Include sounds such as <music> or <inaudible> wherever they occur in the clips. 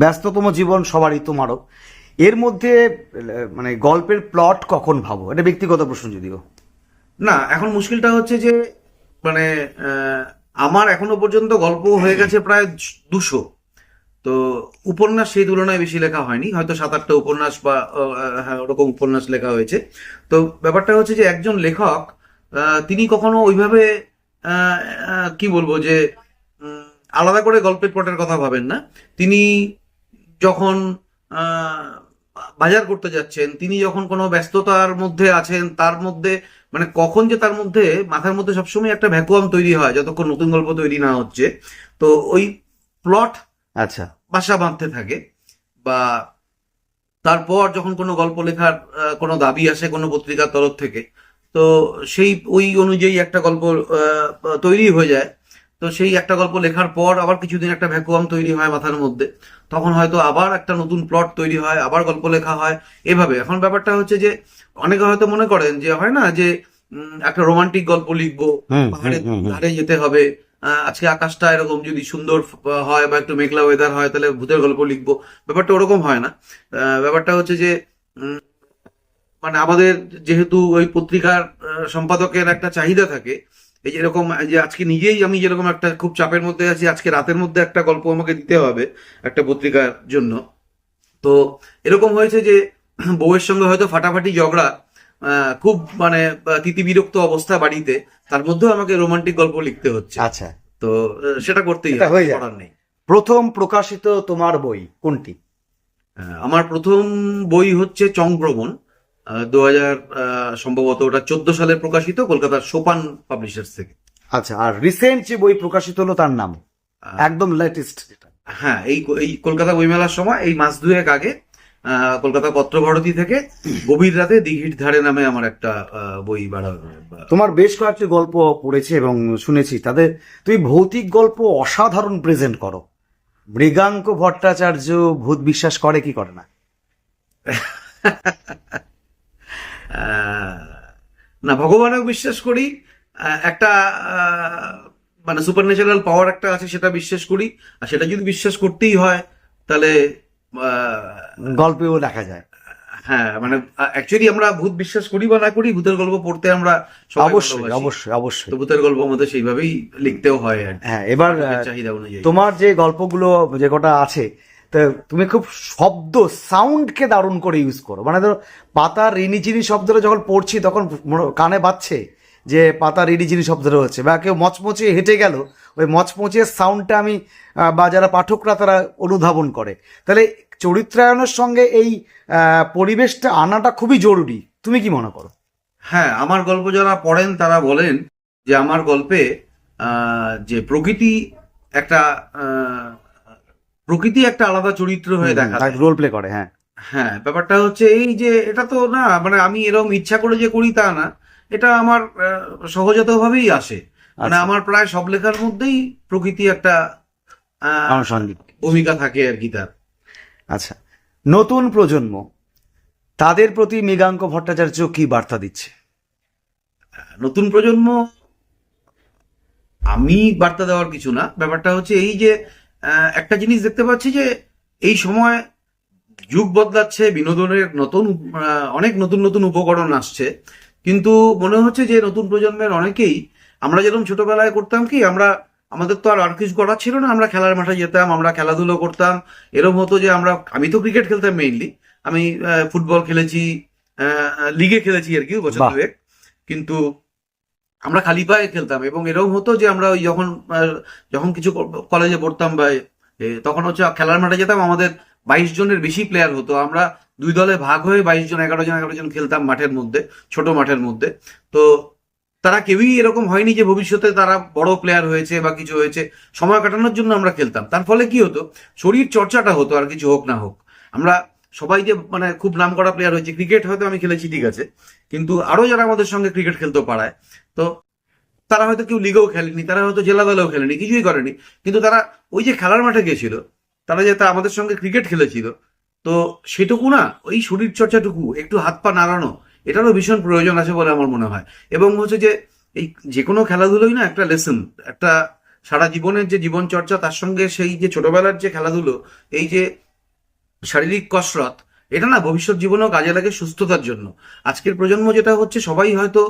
ব্যস্ততম জীবন সবারই তোমারও। এর মধ্যে মানে গল্পের প্লট কখন ভাবো? এটা ব্যক্তিগত প্রশ্ন যদিও। না, এখন মুশকিলটা হচ্ছে যে মানে আমার এখনও পর্যন্ত গল্প হয়ে গেছে প্রায় দুশো। তো উপন্যাস সেই তুলনায় বেশি লেখা হয়নি। হয়তো সাত আটটা উপন্যাস বা হ্যাঁ ওরকম উপন্যাস লেখা হয়েছে। তো ব্যাপারটা হচ্ছে যে, একজন লেখক তিনি কখনো ওইভাবে কি বলব যে আলাদা করে গল্পের প্লটের কথা ভাবেন না। তিনি যখন বাজার করতে যাচ্ছেন তিনি যখন কোনো ব্যস্ততার মধ্যে আছেন তার মধ্যে মানে কখন যে তার মধ্যে মাথার মধ্যে সবসময় একটা ভ্যাকুয়াম তৈরি হয় যতক্ষণ নতুন গল্প তৈরি না হচ্ছে। তো ওই প্লট আচ্ছা। বাসা বাঁধতে থাকে বা তারপর যখন কোনো গল্প লেখার কোনো দাবি আসে কোনো পত্রিকার তরফ থেকে তো সেই ওই অনুযায়ী একটা গল্প তৈরি হয়ে যায়। তো সেই একটা গল্প লেখার পর আবার কিছুদিন একটা ভ্যাকুয়াম তৈরি হয় মাথার মধ্যে। তখন হয়তো আবার একটা নতুন প্লট তৈরি হয় আবার গল্প লেখা হয় এভাবে। এখন ব্যাপারটা হচ্ছে যে অনেকে হয়তো মনে করেন যে হয় না যে একটা রোমান্টিক গল্প লিখব হুম। ধারে যেতে হবে আজকে আকাশটা এরকম যদি সুন্দর হয় বা একটু মেঘলা ওয়েদার হয় তাহলে ভূতের গল্প লিখব। ব্যাপারটা ওরকম হয় না। আহ, ব্যাপারটা হচ্ছে যে উম, মানে আমাদের যেহেতু ওই পত্রিকার সম্পাদকের একটা চাহিদা থাকে এই যে এরকম যে আজকে নিজেই আমি যেরকম একটা খুব চাপের মধ্যে আছি আজকে রাতের মধ্যে একটা গল্প আমাকে দিতে হবে একটা পত্রিকার জন্য। তো এরকম হয়েছে যে বউয়ের সঙ্গে হয়তো ফাটাফাটি ঝগড়া খুব মানে আহ, তিতিবিরক্ত অবস্থা বাড়িতে তার মধ্যেও আমাকে রোমান্টিক গল্প লিখতে হচ্ছে। আচ্ছা। তো সেটা করতেই হয়ে। করার নেই। প্রথম প্রকাশিত তোমার বই কোনটি? আমার প্রথম বই হচ্ছে চংভ্রমণ দু হাজার সম্ভবত ওটা চোদ্দ সালে প্রকাশিত কলকাতার সোপান পাবলিশার্স থেকে। আচ্ছা আর রিসেন্ট যে বই প্রকাশিত হলো তার নাম? একদম লেটেস্ট হ্যাঁ এই এই কলকাতা বইমেলার সময় এই মাস দুয়েক আগে কলকাতা পত্রভারতী থেকে গভীর রাতে দিঘির ধারে নামে আমার একটা বই বাড়া তোমার বেশ কয়েকটি গল্প পড়েছি এবং শুনেছি। তাদের তুমি ভৌতিক গল্প অসাধারণ প্রেজেন্ট করো। মৃগাঙ্ক ভট্টাচার্য ভূত বিশ্বাস করে কি করে না? <laughs> না ভগবানেও বিশ্বাস করি। একটা মানে সুপার ন্যাচারাল পাওয়ার একটা আছে সেটা বিশ্বাস করি। আর সেটা যদি বিশ্বাস করতেই হয় তাহলে গল্পেও দেখা যায়। হ্যাঁ মানে অ্যাকচুয়ালি আমরা ভূত বিশ্বাস করি বা না করি ভূতের গল্প পড়তে আমরা অবশ্যই অবশ্যই অবশ্যই। তো ভূতের গল্প আমাদের সেইভাবেই লিখতেও হয় হ্যাঁ এবার চাহিদা অনুযায়ী। তোমার যে গল্পগুলো যে কটা আছে তো তুমি খুব শব্দ সাউন্ডকে দারুণ করে ইউজ করো। মানে ধরো, পাতা রিনিচিনি শব্দটা যখন পড়ছি তখন কানে বাজছে যে পাতা রিনিচিনি শব্দটা হচ্ছে। বা কেউ মচমচে হেঁটে গেল, ওই মচমচিয়ে সাউন্ডটা আমি বা যারা পাঠকরা তারা অনুধাবন করে। তাহলে চরিত্রায়নের সঙ্গে এই পরিবেশটা আনাটা খুবই জরুরি। তুমি কি মনে করো? হ্যাঁ আমার গল্প যারা পড়েন তারা বলেন যে আমার গল্পে যে প্রকৃতি একটা প্রকৃতি একটা আলাদা চরিত্র হয়ে দেখা। রোল প্লে করে হ্যাঁ। হ্যাঁ ব্যাপারটা হচ্ছে এই যে এটা তো না মানে আমি এরকম ইচ্ছা করে যে করি তা না এটা আমার সহজাত ভাবেই আসে। মানে আচ্ছা। আমার প্রায় সব লেখার মধ্যেই প্রকৃতি একটা ভূমিকা থাকে আর কি তার। আচ্ছা নতুন প্রজন্ম তাদের প্রতি মৃগাঙ্ক ভট্টাচার্য কি বার্তা দিচ্ছে? নতুন প্রজন্ম আমি বার্তা দেওয়ার কিছু না। ব্যাপারটা হচ্ছে এই যে একটা জিনিস দেখতে পাচ্ছি যে এই সময় যুগ বদলাচ্ছে বিনোদনের নতুন অনেক নতুন নতুন উপকরণ আসছে। কিন্তু মনে হচ্ছে যে নতুন প্রজন্মের অনেকেই আমরা যেরকম ছোটবেলায় করতাম কি আমরা আমাদের তো আর আর কিছু করার ছিল না আমরা খেলার মাঠে যেতাম আমরা খেলাধুলো করতাম। এরকম হতো যে আমরা আমি তো ক্রিকেট খেলতাম মেইনলি আমি আহ, ফুটবল খেলেছি আহ, লিগে খেলেছি আর কি বছর। দুয়েক। কিন্তু আমরা খালি পায়ে খেলতাম এবং এরকম হতো যে আমরা ওই যখন যখন কিছু কলেজে পড়তাম বা তখন হচ্ছে খেলার মাঠে যেতাম, আমাদের বাইশ জনের বেশি প্লেয়ার হতো। আমরা দুই দলে ভাগ হয়ে বাইশ জন, এগারো জন এগারো জন খেলতাম মাঠের মধ্যে, ছোট মাঠের মধ্যে। তো তারা কেউই এরকম হয়নি যে ভবিষ্যতে তারা বড় প্লেয়ার হয়েছে বা কিছু হয়েছে। সময় কাটানোর জন্য আমরা খেলতাম। তার ফলে কি হতো? শরীর চর্চাটা হতো আর কিছু হোক না হোক। আমরা সবাই যে মানে খুব নাম করা প্লেয়ার হয়েছে ক্রিকেট হয়তো আমি খেলেছি, ঠিক আছে। কিন্তু আরও যারা আমাদের সঙ্গে ক্রিকেট খেলতে পারায় তো তারা হয়তো কেউ লিগেও খেলেনি, তারা হয়তো জেলা দলেও খেলেনি, কিছুই করেনি। কিন্তু তারা ওই যে খেলার মাঠে গেছিল তারা যে তা আমাদের সঙ্গে ক্রিকেট খেলেছিল, তো সেটুকু না, ওই শরীর চর্চাটুকু, একটু হাত পা নাড়ানো, এটারও ভীষণ প্রয়োজন আছে বলে আমার মনে হয়। এবং হচ্ছে যে, এই যে কোনো খেলাধুলোই না একটা লেসন একটা সারা জীবনের যে জীবন চর্চা তার সঙ্গে সেই যে ছোটবেলার যে খেলাধুলো, এই যে শারীরিক কসরত এটা না ভবিষ্যৎ জীবনেও কাজে লাগে সুস্থতার জন্য। আজকের প্রজন্ম যেটা হচ্ছে সবাই হয়তো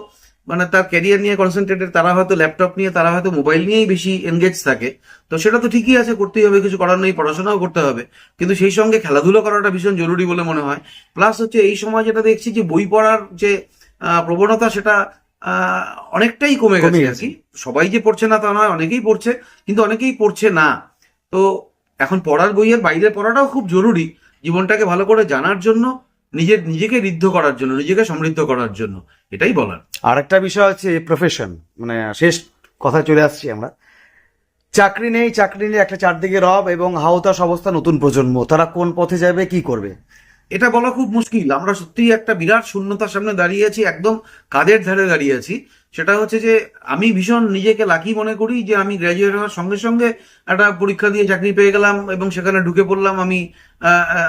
মানে তার ক্যারিয়ার নিয়ে কনসেন্ট্রেটেড তারা হয়তো ল্যাপটপ নিয়ে তারা হয়তো মোবাইল নিয়েই বেশি এনগেজ থাকে। তো সেটা তো ঠিকই আছে করতেই হবে কিছু করার নেই পড়াশোনাও করতে হবে। কিন্তু সেই সঙ্গে খেলাধুলো করাটা ভীষণ জরুরি বলে মনে হয়। প্লাস হচ্ছে এই সময় যেটা দেখছি যে বই পড়ার যে প্রবণতা সেটা অনেকটাই কমে গেছে আর কি। সবাই যে পড়ছে না তা নয় অনেকেই পড়ছে কিন্তু অনেকেই পড়ছে না। তো এখন পড়ার বইয়ের বাইরে পড়াটাও খুব জরুরি। জীবনটাকে ভালো করে জানার জন্য নিজের নিজেকে ঋদ্ধ করার জন্য, নিজেকে সমৃদ্ধ করার জন্য, এটাই বলার। আর একটা বিষয় হচ্ছে প্রফেশন মানে শেষ কথা চলে আসছি আমরা। চাকরি নেই চাকরি নেই, একটা চারদিকে রব এবং হাওতাস অবস্থা নতুন প্রজন্ম, তারা কোন পথে যাবে, কি করবে? এটা বলা খুব মুশকিল। আমরা সত্যিই একটা বিরাট শূন্যতার সামনে দাঁড়িয়ে আছি, একদম কাদের ধারে দাঁড়িয়ে আছি। সেটা হচ্ছে যে, আমি ভীষণ নিজেকে লাকি মনে করি যে, আমি গ্র্যাজুয়েট হওয়ার সঙ্গে সঙ্গে একটা পরীক্ষা দিয়ে চাকরি পেয়ে গেলাম এবং সেখানে ঢুকে পড়লাম আমি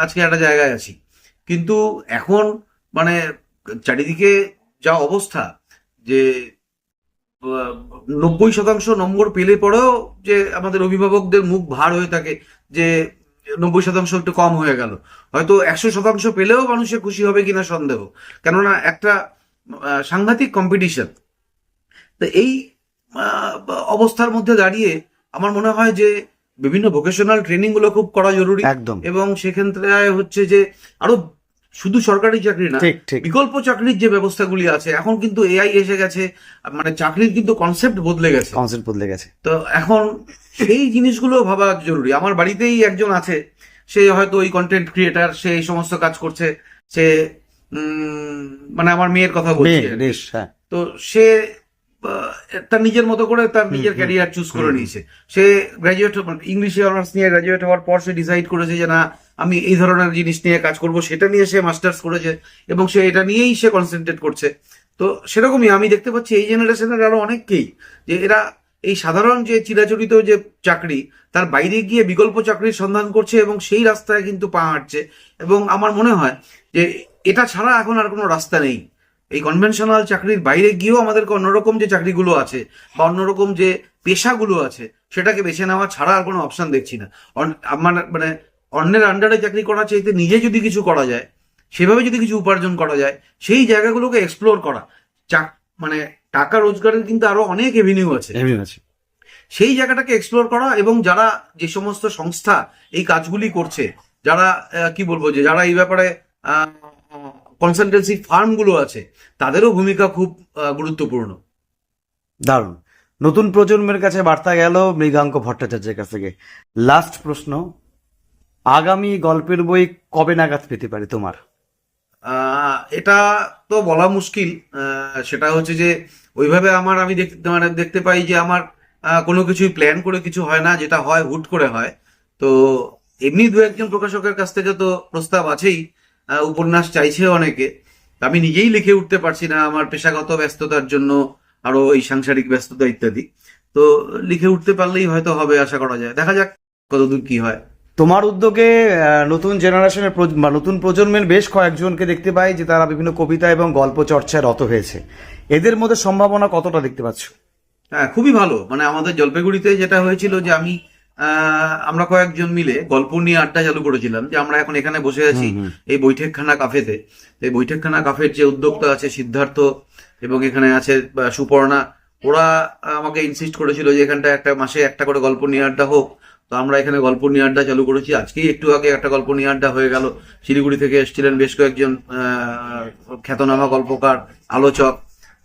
আজকে একটা জায়গায় আছি। কিন্তু এখন মানে চারিদিকে যা অবস্থা, যে নব্বই শতাংশ নম্বর পেলে পরেও যে, আমাদের অভিভাবকদের মুখ ভার হয়ে থাকে, যে নব্বই শতাংশ একটু কম হয়ে গেল। হয়তো একশো শতাংশ পেলেও মানুষের খুশি হবে কিনা সন্দেহ। কেননা একটা সাংঘাতিক কম্পিটিশন তো এই অবস্থার মধ্যে দাঁড়িয়ে আমার মনে হয় যে বিভিন্ন ভোকেশনাল ট্রেনিংগুলো খুব করা জরুরি। একদম। এবং সেক্ষেত্রে হচ্ছে যে আরও শুধু সরকারি চাকরি না বিকল্প চাকরির যে ব্যবস্থাগুলি আছে এখন কিন্তু এআই এসে গেছে। মানে চাকরির কিন্তু কনসেপ্ট বদলে গেছে। কনসেপ্ট বদলে গেছে। তো এখন সেই জিনিসগুলো ভাবা জরুরি। আমার বাড়িতেই একজন আছে সে হয়তো ওই কন্টেন্ট ক্রিয়েটার সে এই সমস্ত কাজ করছে সে মানে আমার মেয়ের কথা বলছি। হ্যাঁ। তো সে তার নিজের মতো করে তার নিজের ক্যারিয়ার চুজ করে নিয়েছে। সে গ্রাজুয়েট ইংলিশে অনার্স নিয়ে গ্রাজুয়েট হওয়ার পর সে ডিসাইড করেছে যে না আমি এই ধরনের জিনিস নিয়ে কাজ করব সেটা নিয়ে সে মাস্টার্স করেছে এবং সে এটা নিয়েই সে কনসেন্ট্রেট করছে। তো সেরকমই আমি দেখতে পাচ্ছি এই জেনারেশনের আরও অনেককেই যে এরা এই সাধারণ যে চিরাচরিত যে চাকরি, তার বাইরে গিয়ে বিকল্প চাকরির সন্ধান করছে এবং সেই রাস্তায় কিন্তু পা হাঁটছে। এবং আমার মনে হয় যে এটা ছাড়া এখন আর কোনো রাস্তা নেই। এই কনভেনশনাল চাকরির বাইরে গিয়েও আমাদেরকে অন্যরকম যে চাকরিগুলো আছে বা অন্যরকম যে পেশাগুলো আছে, সেটাকে বেছে নেওয়া ছাড়া আর কোনো অপশন দেখছি না। আমার মানে অন্যের আন্ডারে চাকরি করা চাইতে নিজে যদি কিছু করা যায়, সেভাবে যদি কিছু উপার্জন করা যায়, সেই জায়গাগুলোকে এক্সপ্লোর করা। চাক মানে টাকা রোজগারের কিন্তু আরও অনেক এভিনিউ আছে। আছে। সেই জায়গাটাকে এক্সপ্লোর করা এবং যারা যে সমস্ত সংস্থা এই কাজগুলি করছে যারা কি বলব যে যারা এই ব্যাপারে কনসালটেন্সি ফার্মগুলো আছে তাদেরও ভূমিকা খুব গুরুত্বপূর্ণ। দারুণ। নতুন প্রজন্মের কাছে বার্তা গেল মৃগাঙ্ক ভট্টাচার্যের কাছ থেকে। লাস্ট প্রশ্ন আগামী গল্পের বই কবে নাগাদ পেতে পারি তোমার? এটা তো বলা মুশকিল। সেটা হচ্ছে যে ওইভাবে আমার আমি দেখতে মানে দেখতে পাই যে আমার কোনো কিছুই প্ল্যান করে কিছু হয় না, যেটা হয় হুট করে হয়। তো এমনি দু একজন প্রকাশকের কাছ থেকে তো প্রস্তাব আছেই উপন্যাস চাইছে অনেকে। আমি নিজেই লিখে উঠতে পারছি না আমার পেশাগত ব্যস্ততার জন্য আরও এই সাংসারিক ব্যস্ততা ইত্যাদি। তো লিখে উঠতে পারলেই হয়তো হবে, আশা করা যায়। দেখা যাক কতদূর কি হয়। তোমার উদ্যোগে নতুন জেনারেশনের বা নতুন প্রজন্মের বেশ কয়েকজনকে দেখতে পাই যে তারা বিভিন্ন কবিতা এবং গল্প চর্চায় রত হয়েছে। এদের মধ্যে সম্ভাবনা কতটা দেখতে পাচ্ছ? হ্যাঁ খুবই ভালো। মানে আমাদের জলপাইগুড়িতে যেটা হয়েছিল যে আমি আমরা কয়েকজন মিলে গল্প নিয়ে আড্ডা চালু করেছিলাম যে আমরা এখন এখানে বসে আছি। এই বৈঠকখানা কাফেতে এই বৈঠকখানা কাফের যে উদ্যোক্তা আছে সিদ্ধার্থ এবং এখানে আছে সুপর্ণা ওরা আমাকে ইনসিস্ট করেছিল যে এখানটা একটা মাসে একটা করে গল্প নিয়ে আড্ডা হোক। তো আমরা এখানে গল্প নিয়ে আড্ডা চালু করেছি। আজকেই একটু আগে একটা গল্প নিয়ে আড্ডা হয়ে গেল। শিলিগুড়ি থেকে এসেছিলেন বেশ কয়েকজন খ্যাতনামা গল্পকার আলোচক।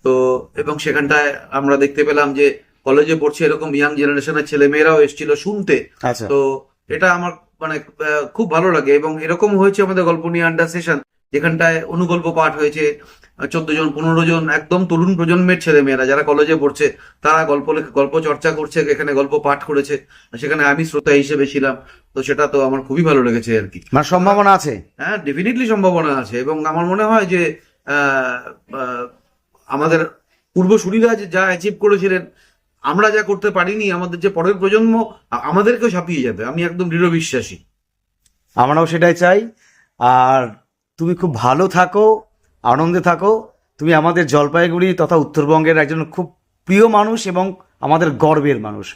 তো এবং সেখানটায় আমরা দেখতে পেলাম যে কলেজে পড়ছে এরকম ইয়াং জেনারেশনের ছেলে মেয়েরাও এসেছিল শুনতে। আচ্ছা। তো এটা আমার মানে খুব ভালো লাগে। এবং এরকম হয়েছে আমাদের গল্প নিয়ে আড্ডা সেশন যেখানটায় অনুগল্প পাঠ হয়েছে। চোদ্দ জন পনেরো জন একদম তরুণ প্রজন্মের ছেলে মেয়েরা যারা কলেজে পড়ছে তারা গল্প লেখা গল্প চর্চা করছে এখানে গল্প পাঠ করেছে। সেখানে আমি শ্রোতা হিসেবে ছিলাম তো সেটা তো আমার খুবই ভালো লেগেছে আর কি। মানে সম্ভাবনা আছে? হ্যাঁ ডেফিনেটলি সম্ভাবনা আছে এবং আমার মনে হয় যে আমাদের পূর্বসূরীরা যে যা অ্যাচিভ করেছিলেন আমরা যা করতে পারিনি আমাদের যে পরের প্রজন্ম আমাদেরকেও ছাপিয়ে যাবে আমি একদম দৃঢ় বিশ্বাসী। আমরাও সেটাই চাই আর তুমি খুব ভালো থাকো আনন্দে থাকো। তুমি আমাদের জলপাইগুড়ি তথা উত্তরবঙ্গের একজন খুব প্রিয় মানুষ এবং আমাদের গর্বের মানুষ।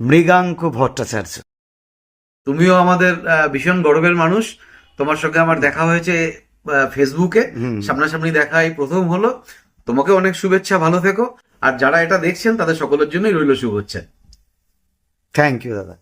মৃগাঙ্ক ভট্টাচার্য। তুমিও আমাদের ভীষণ গর্বের মানুষ। তোমার সঙ্গে আমার দেখা হয়েছে ফেসবুকে। সামনাসামনি দেখা এই প্রথম হলো। তোমাকে অনেক শুভেচ্ছা ভালো থেকো। আর যারা এটা দেখছেন তাদের সকলের জন্যই রইল শুভেচ্ছা। থ্যাংক ইউ দাদা।